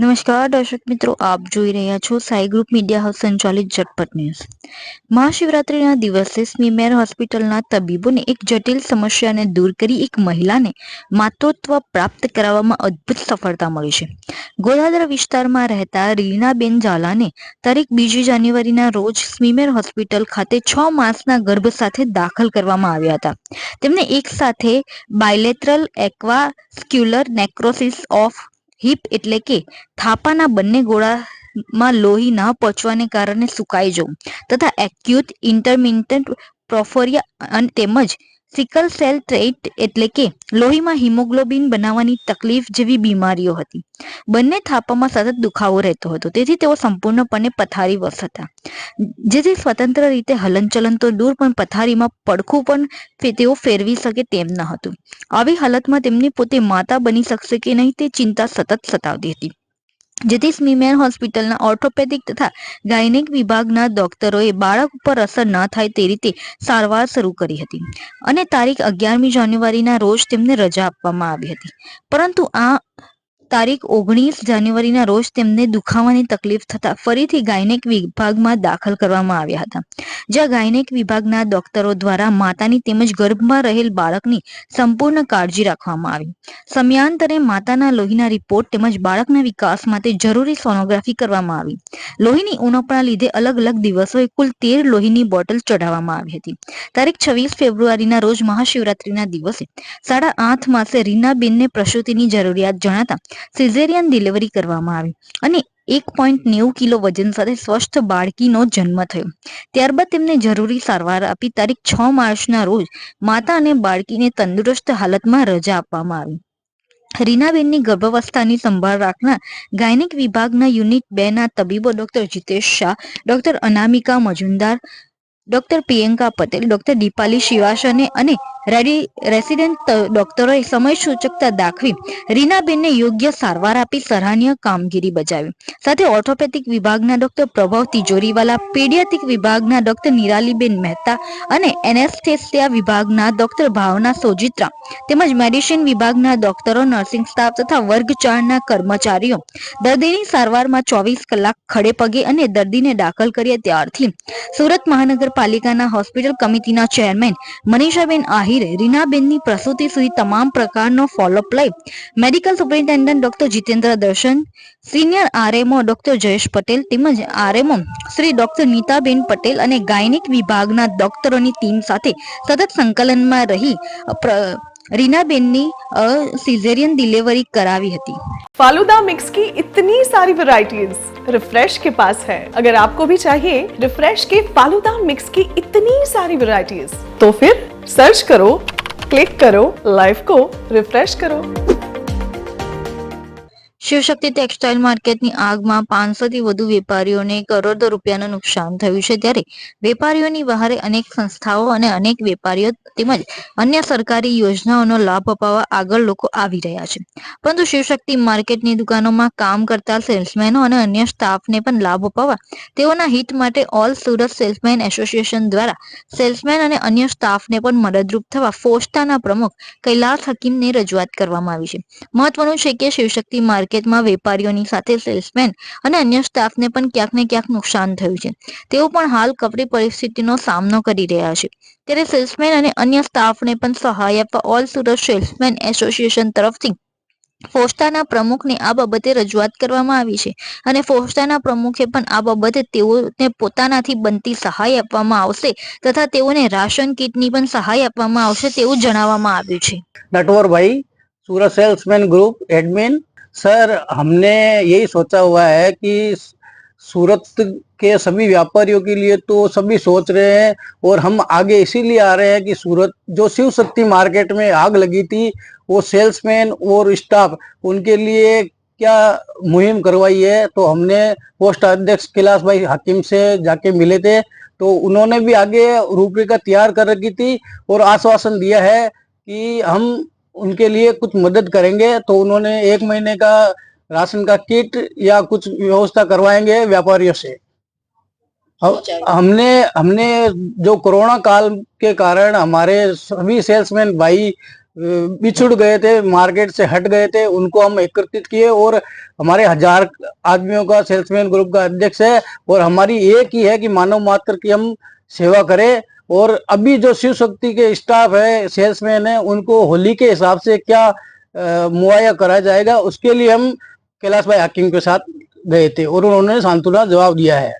નમસ્કાર, દર્શક મિત્રો, આપ જોઈ રહ્યા છો સાઈ ગ્રુપ મીડિયા હાઉસ સંચાલિત ઝટપટ ન્યૂઝ. મહાશિવરાત્રિના દિવસે સ્મીમેર હોસ્પિટલના તબીબોને એક જટિલ સમસ્યાને દૂર કરી એક મહિલાને માતૃત્વ પ્રાપ્ત કરાવવામાં અદ્ભુત સફળતા મળી છે. ગોદાદરા વિસ્તારમાં રહેતા રીનાબેન ઝાલાને તારીખ બીજી જાન્યુઆરીના રોજ સ્મીમેર હોસ્પિટલ ખાતે છ માસના ગર્ભ સાથે દાખલ કરવામાં આવ્યા હતા. તેમને એક સાથે bilateral avascular necrosis of hip એટલે કે થાપાના બંને ગોળા માં લોહી ન પહોંચવાને કારણે સુકાઈ જવું તથા એક્યુટ ઇન્ટરમિન્ટન્ટ પ્રોફોરિયા અને તેમજ સિકલ સેલ ટ્રેટ એટલે કે લોહીમાં હિમોગ્લોબિન બનાવવાની તકલીફ જેવી બીમારીઓ હતી. બંને થાપામાં સતત દુખાવો રહેતો હતો. તેથી તેઓ સંપૂર્ણપણે પથારીવશ હતા. જેથી સ્વતંત્ર રીતે હલનચલન તો દૂર, પણ પથારીમાં પડખું પણ તેઓ ફેરવી શકે તેમ ન હતું. આવી હાલતમાં તેમની પોતે માતા બની શકશે કે નહીં તે ચિંતા સતત સતાવતી હતી. જેથી સ્મીમેર હોસ્પિટલના ઓર્થોપેડિક તથા ગાયનેક વિભાગના ડોક્ટરોએ બાળક ઉપર અસર ન થાય તે રીતે સારવાર શરૂ કરી હતી. અને તારીખ અગિયારમી જાન્યુઆરીના રોજ તેમને રજા આપવામાં આવી હતી. પરંતુ આ તારીખ ઓગણીસ જાન્યુઆરીના રોજ તેમને દુખાવાની તકલીફ થતા ફરીથી ગાયનેક વિભાગમાં દાખલ કરવામાં આવ્યા હતા. જ્યાં ગાયનેક વિભાગના ડોક્ટરો દ્વારા માતાની તેમજ ગર્ભમાં રહેલ બાળકની સંપૂર્ણ કાળજી રાખવામાં આવી. સમયાંતરે માતાના લોહીના રિપોર્ટ તેમજ બાળકના વિકાસ માટે જરૂરી સોનોગ્રાફી કરવામાં આવી. લોહીની ઉણપના લીધે અલગ અલગ દિવસોએ કુલ તેર લોહીની બોટલ ચઢાવવામાં આવી હતી. તારીખ છવ્વીસ ફેબ્રુઆરીના રોજ મહાશિવરાત્રીના દિવસે સાડા આઠ માસે રીનાબેનને પ્રસૂતિની જરૂરિયાત જણાતા સિઝેરિયન ડિલિવરી કરવામાં આવી. અને એક પોઈન્ટ નેવું કિલો વજન સાથે સ્વસ્થ બાળકીનો જન્મ થયો. ત્યારબાદ તેમને જરૂરી સારવાર આપી તારીખ છ માર્ચના રોજ માતા અને બાળકીને તંદુરસ્ત હાલતમાં રજા આપવામાં આવી. રીનાબેનની ગર્ભાવસ્થાની સંભાળ રાખનાર ગાયનિક વિભાગના યુનિટ બે ના તબીબો doctor Jitesh Shah, doctor Anamika Majumdar, doctor Priyanka Patel, doctor Deepali Shivasane અને રેસિડેન્ટ ડોક્ટરોએ સમય સૂચકતા દાખવી. રીનાબેનને યોગ્ય સારવાર આપી સરાહનીય કામગીરી બજાવી. સાથે ઓર્થોપેથિક વિભાગના ડોક્ટર પ્રભાવ તિજોરીવાલા પીડિયાટિક વિભાગના ડોક્ટર નિરાલીબેન મહેતા અને એનેસ્થેસિયા વિભાગના ડોક્ટર ભાવના સોજિત્રા તેમજ મેડિસિન વિભાગના ડોક્ટરો, નર્સિંગ સ્ટાફ તથા વર્ગ ચારના કર્મચારીઓ દર્દીની સારવારમાં ચોવીસ કલાક ખડે પગે અને દર્દીને દાખલ કર્યા ત્યારથી સુરત મહાનગરપાલિકાના હોસ્પિટલ કમિટીના ચેરમેન મનીષાબેન આહિરે રીનાબેનની પ્રસૂતિ સુધી તમામ પ્રકારનો ફોલોઅપ લઈ medical superintendent doctor Jitendra Darshan senior RMO doctor Jayesh Patel તેમજ આરએમઓ શ્રી ડોક્ટર નીતાબેન પટેલ અને ગાયનિક વિભાગના ડોક્ટરોની ટીમ સાથે સતત સંકલનમાં રહી પ્ર- રીનાબેનની અ, સિઝેરિયન ડિલિવરી કરાવી હતી फालूदा मिक्स की इतनी सारी वैरायटीज रिफ्रेश के पास है अगर आपको भी चाहिए रिफ्रेश के फालूदा मिक्स की इतनी सारी वैरायटीज तो फिर સર્ચ કરો ક્લિક કરો લાઈફ કો રિફ્રેશ કરો. શિવશક્તિ ટેક્સટાઇલ માર્કેટની આગમાં પાંચસોથી વધુ વેપારીઓને કરોડો રૂપિયાનું નુકસાન થયું છે ત્યારે વેપારીઓની બહારે અનેક સંસ્થાઓ અને અનેક વેપારીઓ તેમજ અન્ય સરકારી યોજનાઓનો લાભ અપાવવા આગળ લોકો આવી રહ્યા છે. પરંતુ શિવશક્તિ માર્કેટની દુકાનોમાં કામ કરતા સેલ્સમેનો અને અન્ય સ્ટાફને પણ લાભ અપાવવા તેઓના હિત માટે ઓલ સુરત સેલ્સમેન એસોસિએશન દ્વારા સેલ્સમેન અને અન્ય સ્ટાફને પણ મદદરૂપ થવા ફોસ્ટાના પ્રમુખ કૈલાસ હકીમને રજૂઆત કરવામાં આવી છે. મહત્વનું છે કે શિવશક્તિ માર્કેટમાં વેપારીઓની સાથે સેલ્સમેન અને અન્ય સ્ટાફને પણ ક્યાંક ને ક્યાંક નુકસાન થયું છે. તેઓ પણ હાલ કપરી પરિસ્થિતિનો સામનો કરી રહ્યા છે. ત્યારે સેલ્સમેન અને અન્ય સ્ટાફને પણ સહાય આપવા ઓલ સુરત સેલ્સમેન એસોસિએશન તરફથી ફોસ્ટાના પ્રમુખને આ બાબતે રજૂઆત કરવામાં આવી છે અને ફોસ્ટાના પ્રમુખે પણ આ બાબતે તેઓને પોતાનાથી બનતી સહાય આપવામાં આવશે તથા તેઓને રાશન કીટની પણ સહાય આપવામાં આવશે તેવું જણાવવામાં આવ્યું છે. Natwarbhai, Surat salesman group admin sir, हमने यही सोचा हुआ है कि सूरत के सभी व्यापारियों के लिए तो सभी सोच रहे हैं और हम आगे इसीलिए आ रहे हैं कि सूरत, जो शिव शक्ति मार्केट में आग लगी थी, वो सेल्समैन और स्टाफ, उनके लिए क्या मुहिम करवाई है? तो हमने पोस्ट अध्यक्ष कैलाश भाई हकीम से जाके मिले थे तो उन्होंने भी आगे रूपरेखा तैयार कर रखी थी और आश्वासन दिया है कि हम उनके लिए कुछ मदद करेंगे तो उन्होंने एक महीने का राशन का किट या कुछ व्यवस्था करवाएँगे व्यापारियों से। हमने हमने जो कोरोना काल के कारण हमारे सभी सेल्समैन भाई बिछुड़ गए थे मार्केट से हट गए थे उनको हम एकत्रित किए और हमारे हज़ार आदमियों का सेल्समैन ग्रुप का अध्यक्ष है और हमारी एक ही है कि मानव मात्र की हम सेवा करें। और अभी जो शिव शक्ति के स्टाफ है, सेल्समैन है, उनको होली के हिसाब से क्या मुहैया कराया जाएगा, उसके लिए हम कैलाश भाई हकीम के साथ गए थे और उन्होंने सांत्वना जवाब दिया है।